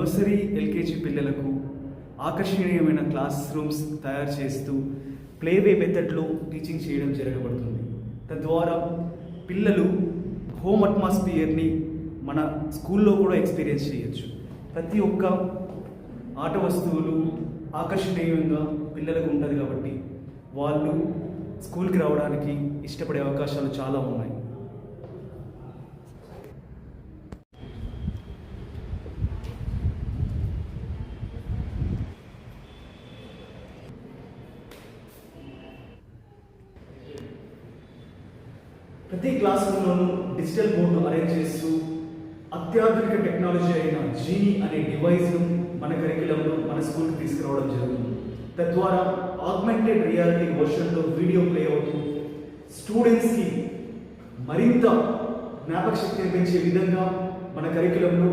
Nursery LKG పిల్లలకు ఆకర్షణీయమైన class rooms తయారు చేస్తూ ప్లేవే మెథడ్లో టీచింగ్ చేయడం జరగబడుతుంది. తద్వారా పిల్లలు హోమ్ అట్మాస్ఫియర్ని మన స్కూల్లో కూడా ఎక్స్పీరియన్స్ చేయొచ్చు. ప్రతి ఒక్క ఆట వస్తువులు ఆకర్షణీయంగా పిల్లలకు ఉంటుంది కాబట్టి వాళ్ళు స్కూల్కి రావడానికి ఇష్టపడే అవకాశాలు చాలా ఉన్నాయి. ప్రతి క్లాస్ రూమ్లోనూ డిజిటల్ బోర్డు అరేంజ్ చేస్తూ అత్యాధునిక టెక్నాలజీ అయిన జీనీ అనే డివైస్ను మన కరికులంలో మన స్కూల్కి తీసుకురావడం జరుగుతుంది తద్వారా ఆగ్మెంటెడ్ రియాలిటీ వర్షన్లో వీడియో ప్లే అవుతూ స్టూడెంట్స్కి మరింత జ్ఞాపక శక్తిని పెంచే విధంగా మన కరికులంలో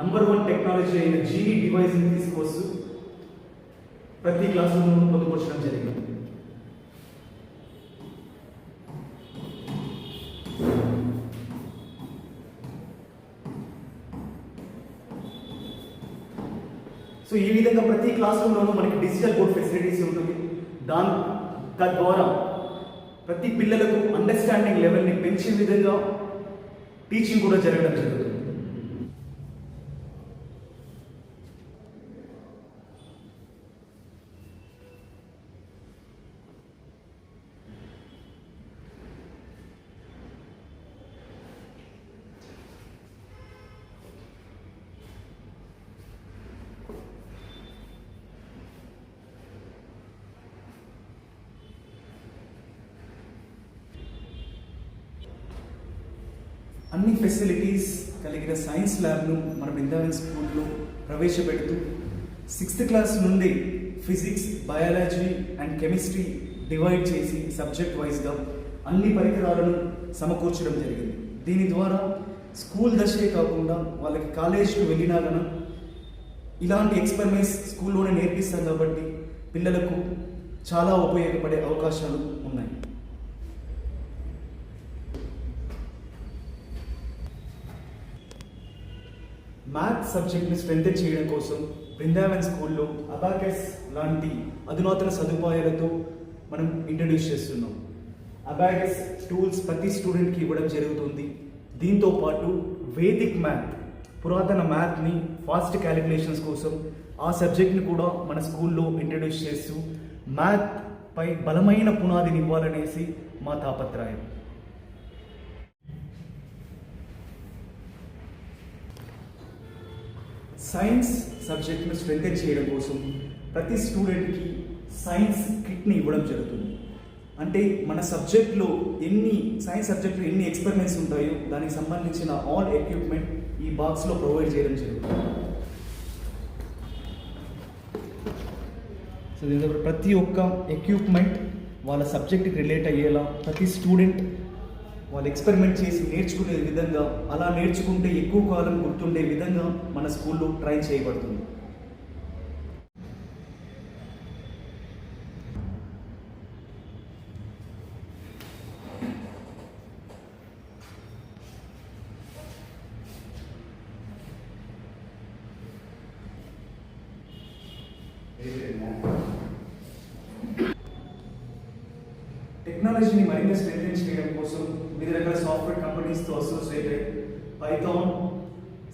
నంబర్ వన్ టెక్నాలజీ అయిన జీనీ డివైస్ని తీసుకొస్తూ ప్రతి క్లాస్ రూమ్ను పొందుపరచడం జరిగింది. సో ఈ విధంగా ప్రతి క్లాస్ రూమ్లోనూ మనకి డిజిటల్ బోర్డ్ ఫెసిలిటీస్ ఉంటుంది. దాని తద్వారా ప్రతి పిల్లలకు అండర్స్టాండింగ్ లెవెల్ని పెంచే విధంగా టీచింగ్ కూడా జరగడం జరుగుతుంది అన్ని ఫెసిలిటీస్ కలిగిన సైన్స్ ల్యాబ్ను మన బృందావన్ స్కూల్లో ప్రవేశపెడుతూ సిక్స్త్ క్లాస్ నుండి physics biology and chemistry divide చేసి సబ్జెక్ట్ వైజ్గా అన్ని పరికరాలను సమకూర్చడం జరిగింది. దీని ద్వారా స్కూల్ దశే కాకుండా వాళ్ళకి కాలేజ్కి వెళ్ళినా కనుక ఇలాంటి ఎక్స్పెరిమెంట్స్ స్కూల్లోనే నేర్పిస్తాం కాబట్టి పిల్లలకు చాలా ఉపయోగపడే అవకాశాలు మ్యాథ్స్ మ్యాథ్ సబ్జెక్ట్ని స్ట్రెంథెన్ చేయడం కోసం బృందావన్ స్కూల్లో అబాకస్ లాంటి అధునాతన సదుపాయాలతో మనం ఇంట్రడ్యూస్ చేస్తున్నాం. అబాకస్ టూల్స్ ప్రతి స్టూడెంట్కి ఇవ్వడం జరుగుతుంది. దీంతో పాటు వేదిక్ మ్యాథ్ పురాతన మ్యాథ్ని ఫాస్ట్ క్యాలిక్యులేషన్స్ కోసం ఆ సబ్జెక్ట్ని కూడా మన స్కూల్లో ఇంట్రడ్యూస్ చేస్తూ మ్యాథ్ పై బలమైన పునాదిని ఇవ్వాలనేసి మా తాపత్రయం సైన్స్ సబ్జెక్ట్ను స్ట్రెంథెన్ చేయడం కోసం ప్రతి స్టూడెంట్కి సైన్స్ కిట్ని ఇవ్వడం జరుగుతుంది. అంటే మన సబ్జెక్ట్లో ఎన్ని సైన్స్ సబ్జెక్ట్లో ఎన్ని ఎక్స్పెరిమెంట్స్ ఉంటాయో దానికి సంబంధించిన ఆల్ ఎక్విప్మెంట్ ఈ బాక్స్లో ప్రొవైడ్ చేయడం జరుగుతుంది. సో దీని ప్రతి ఒక్క ఎక్విప్మెంట్ వాళ్ళ సబ్జెక్ట్కి రిలేట్ అయ్యేలా ప్రతి స్టూడెంట్ వాళ్ళు ఎక్స్పెరిమెంట్ చేసి నేర్చుకునే విధంగా అలా నేర్చుకుంటే ఎక్కువ కాలం గుర్తుండే విధంగా మన స్కూల్లో ట్రైన్ చేయబడుతుంది. టెక్నాలజీని మరింత స్ట్రెంగ్ చేయడం software కంపెనీస్తో associate Python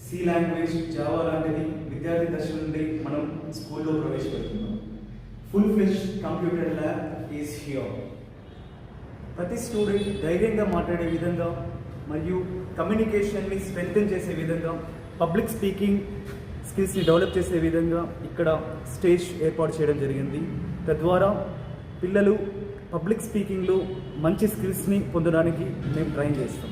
C language Java లాంటిది విద్యార్థి దశ నుండి మనం స్కూల్లో ప్రవేశపెడుతున్నాం. Full fledge computer lab is here ప్రతి స్టూడెంట్ ధైర్యంగా మాట్లాడే విధంగా మరియు కమ్యూనికేషన్ని స్ట్రెంథెన్ చేసే విధంగా పబ్లిక్ స్పీకింగ్ స్కిల్స్ని డెవలప్ చేసే విధంగా ఇక్కడ స్టేజ్ ఏర్పాటు చేయడం జరిగింది. తద్వారా పిల్లలు పబ్లిక్ స్పీకింగ్లో మంచి స్కిల్స్ని పొందడానికి మేము ట్రైన్ చేస్తాం.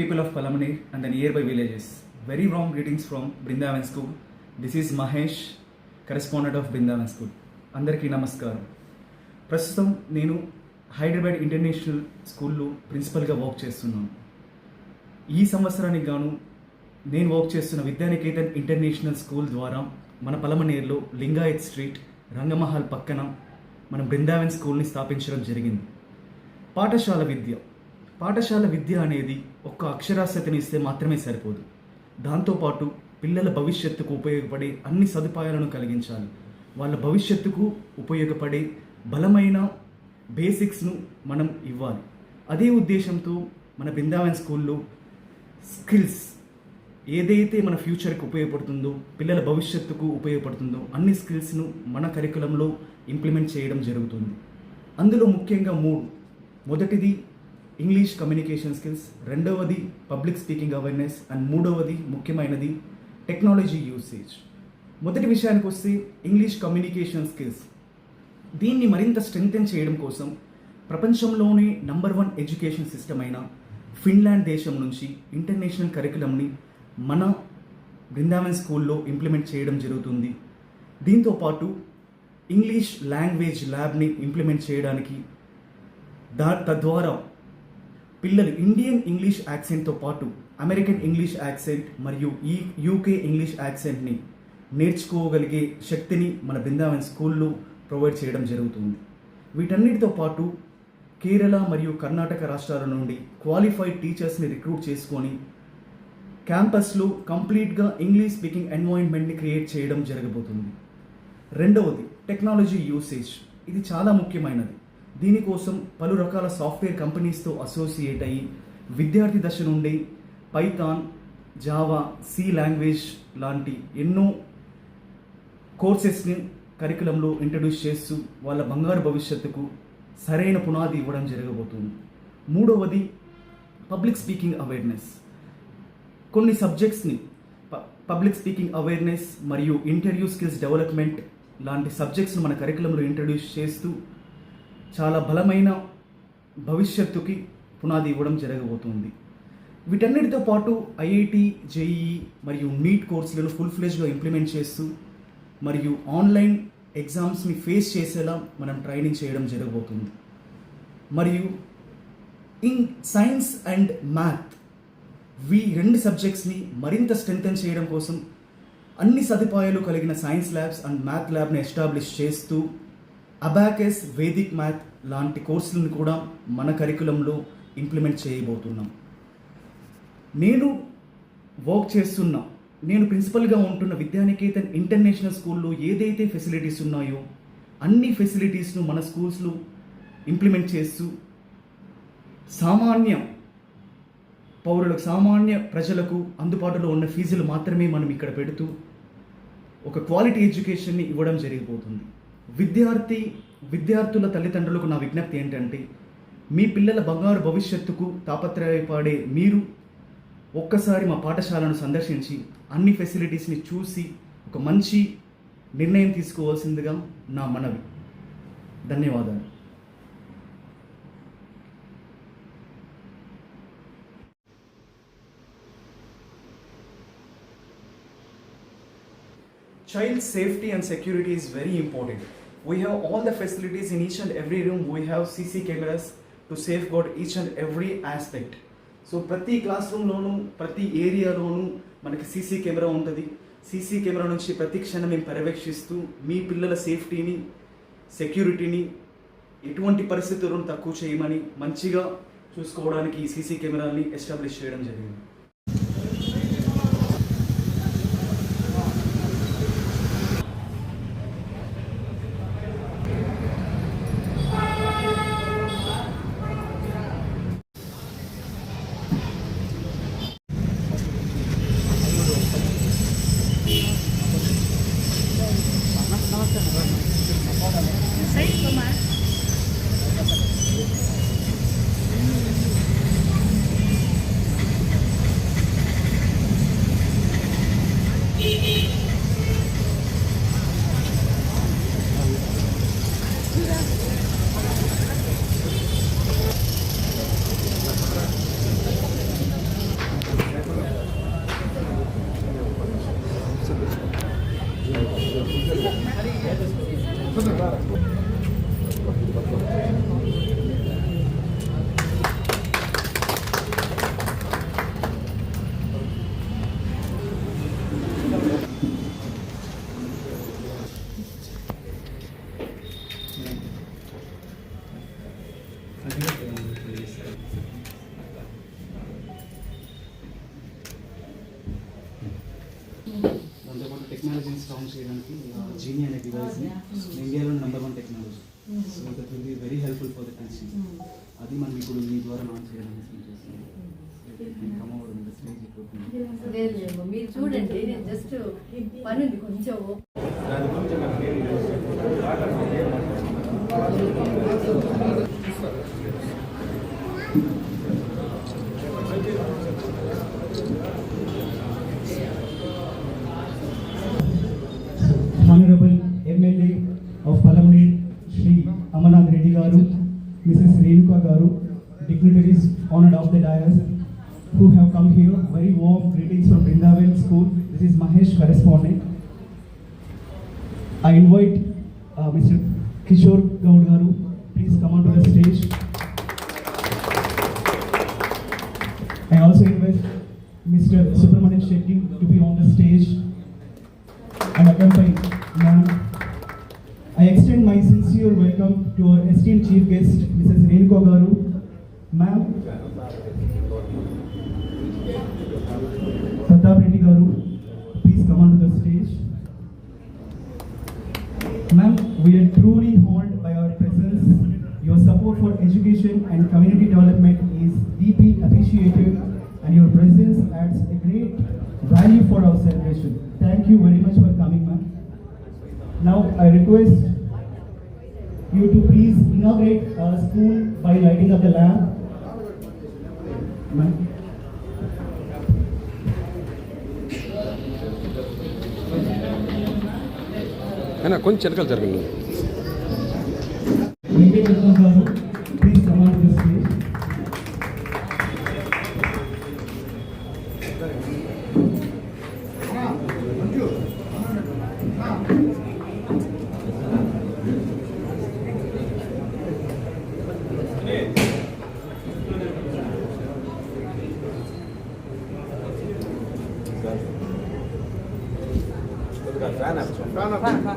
People of Palamani and the nearby villages. very warm greetings from Brindavan School. This is Mahesh, correspondent of Brindavan School. అందరికీ నమస్కారం ప్రస్తుతం నేను హైదరాబాద్ ఇంటర్నేషనల్ స్కూల్లో ప్రిన్సిపల్గా వర్క్ చేస్తున్నాను ఈ సంవత్సరానికి గాను నేను వర్క్ చేస్తున్న విద్యానికేతన్ ఇంటర్నేషనల్ స్కూల్ ద్వారా మన పలమనేరులో లింగాయత్ స్ట్రీట్ రంగమహల్ పక్కన మన బృందావన్ స్కూల్ని స్థాపించడం జరిగింది పాఠశాల విద్య పాఠశాల విద్య అనేది ఒక్క అక్షరాస్యతని ఇస్తే మాత్రమే సరిపోదు. దాంతోపాటు పిల్లల భవిష్యత్తుకు ఉపయోగపడే అన్ని సదుపాయాలను కలిగించాలి. వాళ్ళ భవిష్యత్తుకు ఉపయోగపడే బలమైన బేసిక్స్ను మనం ఇవ్వాలి. అదే ఉద్దేశంతో మన బృందావన్ స్కూల్లో స్కిల్స్ ఏదైతే మన ఫ్యూచర్కి ఉపయోగపడుతుందో పిల్లల భవిష్యత్తుకు ఉపయోగపడుతుందో అన్ని స్కిల్స్ను మన కరికులంలో ఇంప్లిమెంట్ చేయడం జరుగుతుంది. అందులో ముఖ్యంగా మూడు. మొదటిది ఇంగ్లీష్ కమ్యూనికేషన్ స్కిల్స్ రెండవది పబ్లిక్ స్పీకింగ్ అవేర్నెస్ అండ్ మూడవది ముఖ్యమైనది టెక్నాలజీ యూసేజ్ మొదటి విషయానికి వస్తే ఇంగ్లీష్ కమ్యూనికేషన్ స్కిల్స్ దీన్ని మరింత స్ట్రెంగ్తెన్ చేయడం కోసం ప్రపంచంలోనే నంబర్ వన్ ఎడ్యుకేషన్ సిస్టమ్ అయిన ఫిన్లాండ్ దేశం నుంచి ఇంటర్నేషనల్ కరికులంని మన బృందావన్ స్కూల్లో ఇంప్లిమెంట్ చేయడం జరుగుతుంది. దీంతో పాటు ఇంగ్లీష్ లాంగ్వేజ్ ల్యాబ్ని ఇంప్లిమెంట్ చేయడానికి దా తద్వారా పిల్లలు ఇండియన్ ఇంగ్లీష్ యాక్సెంట్తో పాటు అమెరికన్ ఇంగ్లీష్ యాక్సెంట్ మరియు ఈ యూకే ఇంగ్లీష్ యాక్సెంట్ని నేర్చుకోగలిగే శక్తిని మన బృందావన్ స్కూల్లో ప్రొవైడ్ చేయడం జరుగుతుంది. వీటన్నిటితో పాటు కేరళ మరియు కర్ణాటక రాష్ట్రాల నుండి క్వాలిఫైడ్ టీచర్స్ని రిక్రూట్ చేసుకొని క్యాంపస్లో కంప్లీట్గా ఇంగ్లీష్ స్పీకింగ్ ఎన్వైర్న్మెంట్ని క్రియేట్ చేయడం జరగబోతుంది. రెండవది టెక్నాలజీ యూసేజ్. ఇది చాలా ముఖ్యమైనది. దీనికోసం పలు రకాల సాఫ్ట్వేర్ కంపెనీస్తో అసోసియేట్ అయ్యి విద్యార్థి దశ నుండి పైథాన్ జావా సి లాంగ్వేజ్ లాంటి ఎన్నో కోర్సెస్ని కరికులంలో ఇంట్రడ్యూస్ చేస్తూ వాళ్ళ బంగారు భవిష్యత్తుకు సరైన పునాది ఇవ్వడం జరగబోతుంది. మూడవది పబ్లిక్ స్పీకింగ్ అవేర్నెస్ కొన్ని సబ్జెక్ట్స్ని పబ్లిక్ స్పీకింగ్ అవేర్నెస్ మరియు ఇంటర్వ్యూ స్కిల్స్ డెవలప్మెంట్ లాంటి సబ్జెక్ట్స్ను మన కరికులంలో ఇంట్రడ్యూస్ చేస్తూ చాలా బలమైన భవిష్యత్తుకి పునాది ఇవ్వడం జరగబోతుంది. వీటన్నిటితో పాటు ఐఐటి జేఈఈ మరియు నీట్ కోర్సులను ఫుల్ ఫ్లెజ్గా ఇంప్లిమెంట్ చేస్తూ మరియు ఆన్లైన్ ఎగ్జామ్స్ని ఫేస్ చేసేలా మనం ట్రైనింగ్ చేయడం జరగబోతుంది. మరియు ఇన్ సైన్స్ అండ్ మ్యాథ్ వీ రెండు సబ్జెక్ట్స్ని మరింత స్ట్రెంగ్తన్ చేయడం కోసం అన్ని సదుపాయాలు కలిగిన సైన్స్ ల్యాబ్స్ అండ్ మ్యాథ్ ల్యాబ్ని ఎస్టాబ్లిష్ చేస్తూ అబాకెస్ వేదిక్ మ్యాథ్ లాంటి కోర్సులను కూడా మన కరికులంలో ఇంప్లిమెంట్ చేయబోతున్నాం. నేను వర్క్ చేస్తున్న నేను ప్రిన్సిపల్గా ఉంటున్న విద్యానికేతన్ ఇంటర్నేషనల్ స్కూల్లో ఏదైతే ఫెసిలిటీస్ ఉన్నాయో అన్ని ఫెసిలిటీస్ను మన స్కూల్స్లో ఇంప్లిమెంట్ చేస్తూ సామాన్య పౌరులకు సామాన్య ప్రజలకు అందుబాటులో ఉన్న ఫీజులు మాత్రమే మనం ఇక్కడ పెడుతూ ఒక క్వాలిటీ ఎడ్యుకేషన్ని ఇవ్వడం జరిగిపోతుంది. విద్యార్థి విద్యార్థుల తల్లిదండ్రులకు నా విజ్ఞప్తి ఏంటంటే మీ పిల్లల బంగారు భవిష్యత్తుకు తాపత్రయపడే మీరు ఒక్కసారి మా పాఠశాలను సందర్శించి అన్ని ఫెసిలిటీస్ని చూసి ఒక మంచి నిర్ణయం తీసుకోవాల్సిందిగా నా మనవి. ధన్యవాదాలు. Child safety and security is very important. We have all the facilities in each and every room. We have CC cameras to safeguard each and every aspect. So ప్రతి క్లాస్ రూమ్లోనూ ప్రతి ఏరియాలోనూ మనకి సీసీ కెమెరా ఉంటుంది CC camera నుంచి ప్రతి క్షణం మేము పర్యవేక్షిస్తూ మీ పిల్లల సేఫ్టీని సెక్యూరిటీని ఎటువంటి పరిస్థితులను తక్కువ చేయమని మంచిగా చూసుకోవడానికి ఈ సీసీ కెమెరాని ఎస్టాబ్లిష్ చేయడం జరిగింది Hold on. చేయడానికి జీనీ అనే డివైస్ ఇండియాలో number one technology so that will be very helpful for the teaching అది మనం ఇప్పుడు మీ ద్వారా లాంచ్ చేయడానికి మీరు చూడండి నేను జస్ట్ పని ఉంది కొంచెం Shri Amarnath Reddy Garu, Mrs. Renuka Garu, dignitaries honored of the dais who have come here. Very warm greetings from Vrindavan School. This is Mahesh, correspondent. I invite uh, Mr. Kishore Gaud Garu. Please come onto the stage. I also invite Mr. Subramanian Shetty to be on the stage and accompany welcome to our esteemed chief guest, Mrs. Renuka Garu. Ma'am. Pratap Reddy Garu, please come onto the stage. Ma'am, we are truly honored by our presence. Your support for education and community development is deeply appreciated and your presence adds a great value for our celebration. Thank you very much for coming, ma'am. Now, I request inaugurate our school by lighting up the lamp. కొంచెం వెనకాల జరగండి 翻了，翻，了。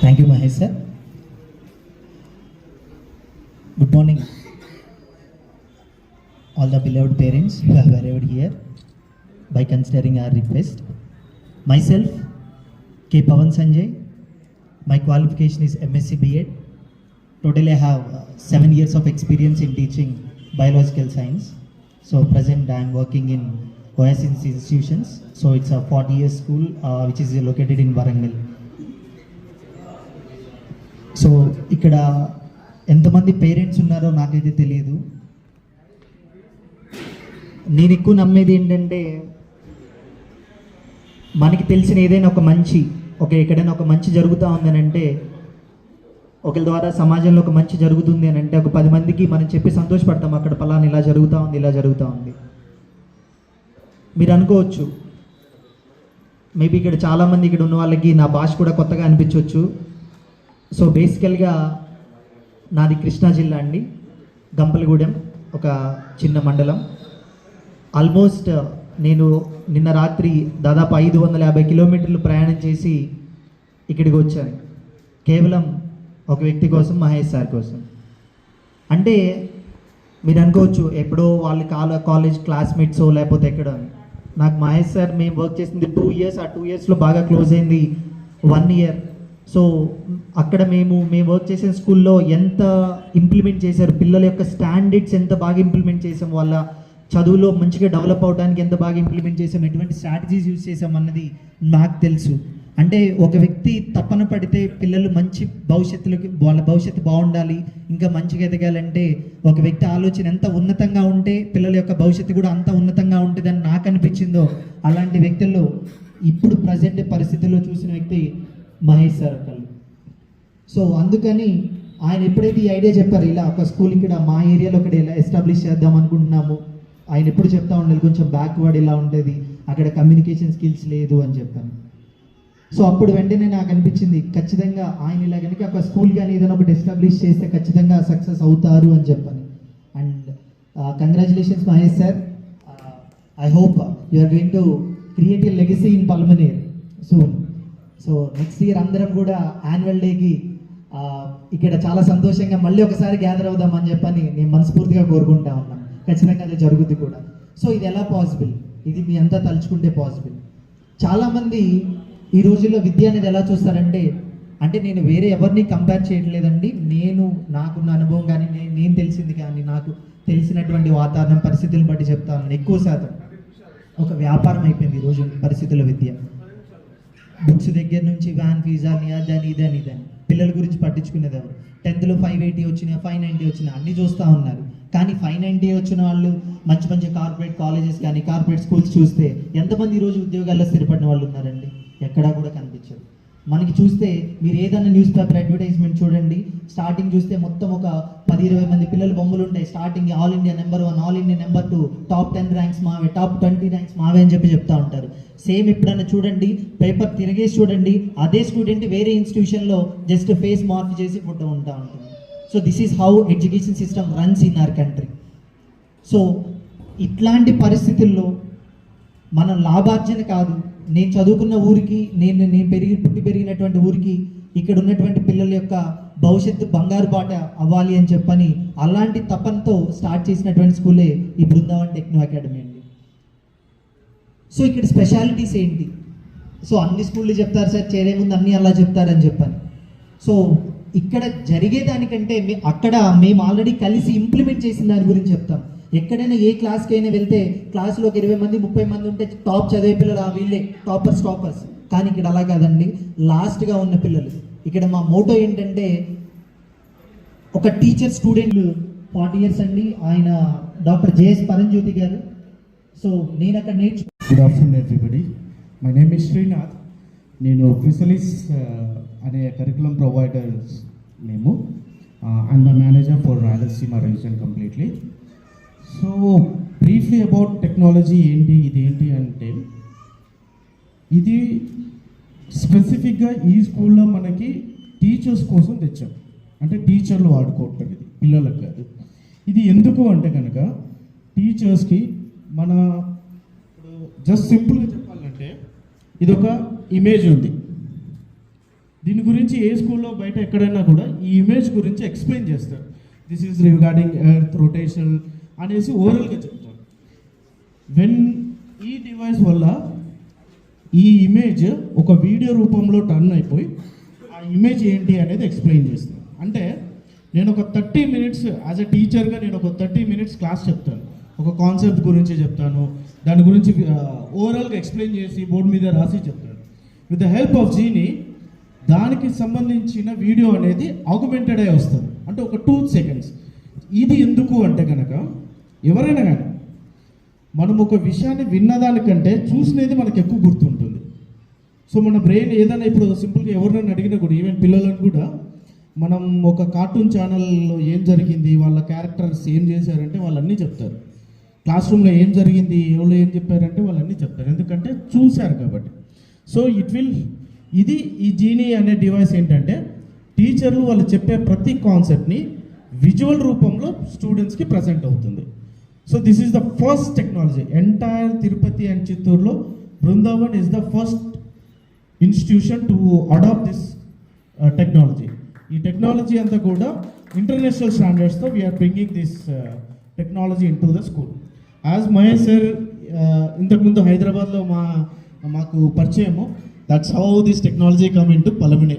Thank you, Mahesh sir. Good morning, all the beloved parents who have arrived here by considering our request. Myself, K. Pavan Sanjay. My qualification is MSc B.Ed. Totally, I have seven years of experience in teaching biological science. So, present I am working in OSNC institutions. So, it's a 40 year school uh, which is located in Warangal. so ఇక్కడ ఎంతమంది parents ఉన్నారో నాకైతే తెలియదు. నేను ఎక్కువ నమ్మేది ఏంటంటే మనకి తెలిసిన ఏదైనా ఒక మంచి ఒక ఎక్కడైనా ఒక మంచి జరుగుతూ ఉందని అంటే ఒకరి ద్వారా సమాజంలో ఒక మంచి జరుగుతుంది అని అంటే ఒక పది మందికి మనం చెప్పి సంతోషపడతాం అక్కడ పలానా ఇలా జరుగుతూ ఉంది ఇలా జరుగుతూ ఉంది. మీరు అనుకోవచ్చు మేబీ ఇక్కడ చాలామంది ఇక్కడ ఉన్న వాళ్ళకి నా భాష కూడా కొత్తగా అనిపించవచ్చు సో బేసికల్గా నాది కృష్ణా జిల్లా అండి. గంపలగూడెం ఒక చిన్న మండలం. ఆల్మోస్ట్ uh, నేను నిన్న రాత్రి దాదాపు ఐదు వందల యాభై కిలోమీటర్లు ప్రయాణం చేసి ఇక్కడికి వచ్చాను. కేవలం ఒక వ్యక్తి కోసం మహేష్ సార్ కోసం. అంటే మీరు అనుకోవచ్చు ఎప్పుడో వాళ్ళ కాల కాలేజ్ క్లాస్మేట్సో లేకపోతే ఎక్కడో నాకు మహేష్ సార్ మేము వర్క్ చేసింది టూ ఇయర్స్ ఆ టూ ఇయర్స్లో బాగా క్లోజ్ అయింది వన్ ఇయర్. సో అక్కడ మేము మేము వర్క్ చేసిన స్కూల్లో ఎంత ఇంప్లిమెంట్ చేశారు పిల్లల యొక్క స్టాండర్డ్స్ ఎంత బాగా ఇంప్లిమెంట్ చేసాం వాళ్ళ చదువులో మంచిగా డెవలప్ అవడానికి ఎంత బాగా ఇంప్లిమెంట్ చేసాం ఎటువంటి స్ట్రాటజీస్ యూజ్ చేసాం అన్నది నాకు తెలుసు. అంటే ఒక వ్యక్తి తపన పడితే పిల్లలు మంచి భవిష్యత్తులోకి వాళ్ళ భవిష్యత్తు బాగుండాలి ఇంకా మంచిగా ఎదగాలంటే ఒక వ్యక్తి ఆలోచన ఎంత ఉన్నతంగా ఉంటే పిల్లల యొక్క భవిష్యత్తు కూడా అంత ఉన్నతంగా ఉంటుందని నాకు అనిపించిందో అలాంటి వ్యక్తుల్లో ఇప్పుడు ప్రజెంట్ పరిస్థితుల్లో చూసిన వ్యక్తి మహేష్ సార్ ఒకళ్ళు సో అందుకని ఆయన ఎప్పుడైతే ఈ ఐడియా చెప్పారు ఇలా ఒక స్కూల్ ఇక్కడ మా ఏరియాలో ఒకటి ఇలా ఎస్టాబ్లిష్ చేద్దాం అనుకుంటున్నాము ఆయన ఎప్పుడు చెప్తా ఉండాలి కొంచెం బ్యాక్వర్డ్ ఇలా ఉంటుంది అక్కడ కమ్యూనికేషన్ స్కిల్స్ లేదు అని చెప్పాను. సో అప్పుడు వెంటనే నాకు అనిపించింది ఖచ్చితంగా ఆయన ఇలా కనుక ఒక స్కూల్ కానీ ఏదైనా ఒకటి ఎస్టాబ్లిష్ చేస్తే ఖచ్చితంగా సక్సెస్ అవుతారు అని చెప్పాను. And congratulations Mahesh sir. I hope you are going to create a legacy in Palamaner soon so next year అందరం కూడా యాన్యువల్ డేకి ఇక్కడ చాలా సంతోషంగా మళ్ళీ ఒకసారి గ్యాదర్ అవుదామని చెప్పని నేను మనస్ఫూర్తిగా కోరుకుంటా ఉన్నాను ఖచ్చితంగా అది జరుగుద్ది కూడా. సో ఇది ఎలా పాసిబుల్ ఇది మీ అంతా తలుచుకుంటే పాసిబుల్ చాలామంది ఈ రోజుల్లో విద్య అనేది ఎలా చూస్తారంటే అంటే నేను వేరే ఎవరిని కంపేర్ చేయట్లేదండి. నేను నాకున్న అనుభవం కానీ నేను నేను తెలిసింది కానీ నాకు తెలిసినటువంటి వాతావరణం పరిస్థితులను బట్టి చెప్తాను. ఎక్కువ శాతం ఒక వ్యాపారం అయిపోయింది ఈ రోజు పరిస్థితుల విద్య. బుక్స్ దగ్గర నుంచి వ్యాన్ ఫీజా అని అదని ఇదని ఇదని పిల్లల గురించి పట్టించుకునేది ఎవరు? టెన్త్లో ఫైవ్ ఎయిటీ వచ్చినా ఫైవ్ నైంటీ వచ్చినా అన్ని చూస్తూ ఉన్నారు. కానీ ఫైవ్ నైంటీ వచ్చిన వాళ్ళు మంచి మంచి కార్పొరేట్ కాలేజెస్ కానీ కార్పొరేట్ స్కూల్స్ చూస్తే ఎంతమంది ఈరోజు ఉద్యోగాల్లో స్థిరపడిన వాళ్ళు ఉన్నారండి? ఎక్కడా కూడా కనిపించరు. మనకి చూస్తే మీరు ఏదైనా న్యూస్ పేపర్ అడ్వర్టైజ్మెంట్ చూడండి. స్టార్టింగ్ చూస్తే మొత్తం ఒక పది ఇరవై మంది పిల్లల బొమ్మలు ఉంటాయి. Starting all India number one all India number two top ten ranks మావే టాప్ ట్వంటీ ర్యాంక్స్ మావే అని చెప్పి చెప్తా ఉంటారు. సేమ్ ఎప్పుడైనా చూడండి పేపర్ తిరిగేసి చూడండి. అదే స్టూడెంట్ వేరే ఇన్స్టిట్యూషన్లో జస్ట్ ఫేస్ మార్క్ చేసి ఫోటో ఉంటా ఉంటుంది. So this is how education system runs in our country so ఇట్లాంటి పరిస్థితుల్లో మనం లాభార్జన కాదు. నేను చదువుకున్న ఊరికి నేను నేను పెరిగి పుట్టి పెరిగినటువంటి ఊరికి ఇక్కడ ఉన్నటువంటి పిల్లల యొక్క భవిష్యత్తు బంగారు బాట అవ్వాలి అని చెప్పని అలాంటి తపనతో స్టార్ట్ చేసినటువంటి స్కూలే ఈ బృందావన్ టెక్నో అకాడమీ అండి. సో ఇక్కడ స్పెషాలిటీస్ ఏంటి? సో అన్ని స్కూళ్ళు చెప్తారు సార్ చేరే ముందు అన్ని అలా చెప్తారని చెప్పని. సో ఇక్కడ జరిగేదానికంటే మే అక్కడ మేము ఆల్రెడీ కలిసి ఇంప్లిమెంట్ చేసిన దాని గురించి చెప్తాం. ఎక్కడైనా ఏ క్లాస్కి అయినా వెళ్తే క్లాస్లో ఒక ఇరవై మంది ముప్పై మంది ఉంటే టాప్ చదివే పిల్లలు ఆ వీళ్ళే టాపర్స్ టాపర్స్. కానీ ఇక్కడ అలా కాదండి. లాస్ట్గా ఉన్న పిల్లలు. ఇక్కడ మా మోటో ఏంటంటే ఒక టీచర్ స్టూడెంట్ ఫార్టీ ఇయర్స్ అండి. ఆయన డాక్టర్ జేఎస్ పరంజ్యోతి గారు. సో నేను అక్కడ నేర్చు good afternoon everybody my name is Srinath నేను క్రిసలిస్ అనే కరికులం ప్రొవైడర్స్ మేము and my manager for Rayalaseema region completely briefly about technology ఏంటి ఇది ఏంటి అంటే ఇది స్పెసిఫిక్గా ఈ స్కూల్లో మనకి టీచర్స్ కోసం తెచ్చాం. అంటే టీచర్లు వాడుకోవటం ఇది పిల్లలకు కాదు. ఇది ఎందుకు అంటే కనుక టీచర్స్కి మన జస్ట్ సింపుల్గా చెప్పాలంటే ఇది ఒక ఇమేజ్ ఉంది. దీని గురించి ఏ స్కూల్లో బయట ఎక్కడైనా కూడా ఈ ఇమేజ్ గురించి ఎక్స్ప్లెయిన్ చేస్తారు. This is regarding earth rotation అనేసి ఓవరాల్గా చెప్తారు. వెన్ ఈ డివైస్ వల్ల ఈ ఇమేజ్ ఒక వీడియో రూపంలో టర్న్ అయిపోయి ఆ ఇమేజ్ ఏంటి అనేది ఎక్స్ప్లెయిన్ చేస్తాను అంటే నేను ఒక థర్టీ మినిట్స్ యాజ్ ఎ టీచర్గా నేను ఒక థర్టీ మినిట్స్ క్లాస్ చెప్తాను. ఒక కాన్సెప్ట్ గురించి చెప్తాను. దాని గురించి ఓవరాల్గా ఎక్స్ప్లెయిన్ చేసి బోర్డు మీద రాసి చెప్తాను. విత్ ద హెల్ప్ ఆఫ్ జీని దానికి సంబంధించిన వీడియో అనేది ఆగుమెంటెడ్ అయి వస్తుంది. అంటే ఒక టూ సెకండ్స్ ఇది ఎందుకు అంటే కనుక ఎవరైనా కానీ మనం ఒక విషయాన్ని విన్నదానికంటే చూసినది మనకు ఎక్కువ గుర్తుంటుంది. సో మన బ్రెయిన్ ఏదైనా ఇప్పుడు సింపుల్గా ఎవరినైనా అడిగినా కూడా ఈవెన్ పిల్లలను కూడా మనం ఒక కార్టూన్ ఛానల్లో ఏం జరిగింది వాళ్ళ క్యారెక్టర్స్ ఏం చేశారంటే వాళ్ళన్నీ చెప్తారు. క్లాస్ రూమ్లో ఏం జరిగింది ఎవరు ఏం చెప్పారంటే వాళ్ళన్నీ చెప్తారు. ఎందుకంటే చూశారు కాబట్టి. సో ఇట్ విల్ ఇది ఈ జీనీ అనే డివైస్ ఏంటంటే టీచర్లు వాళ్ళు చెప్పే ప్రతి కాన్సెప్ట్ని విజువల్ రూపంలో స్టూడెంట్స్కి ప్రజెంట్ అవుతుంది. So this is the first technology entire Tirupati and చిత్తూరులో Brindavan is the first institution to adopt this technology ఈ టెక్నాలజీ అంతా కూడా international స్టాండర్డ్స్తో we're bringing this technology into the school as Mahesh sir ఇంతకుముందు హైదరాబాద్లో మా మాకు పరిచయము. That's how this technology come into Palamaner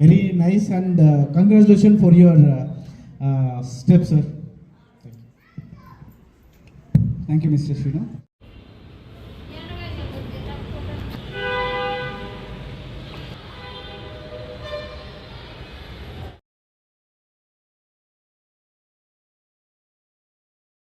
very nice and congratulation for your step sir Thank you, Mr. Srinu.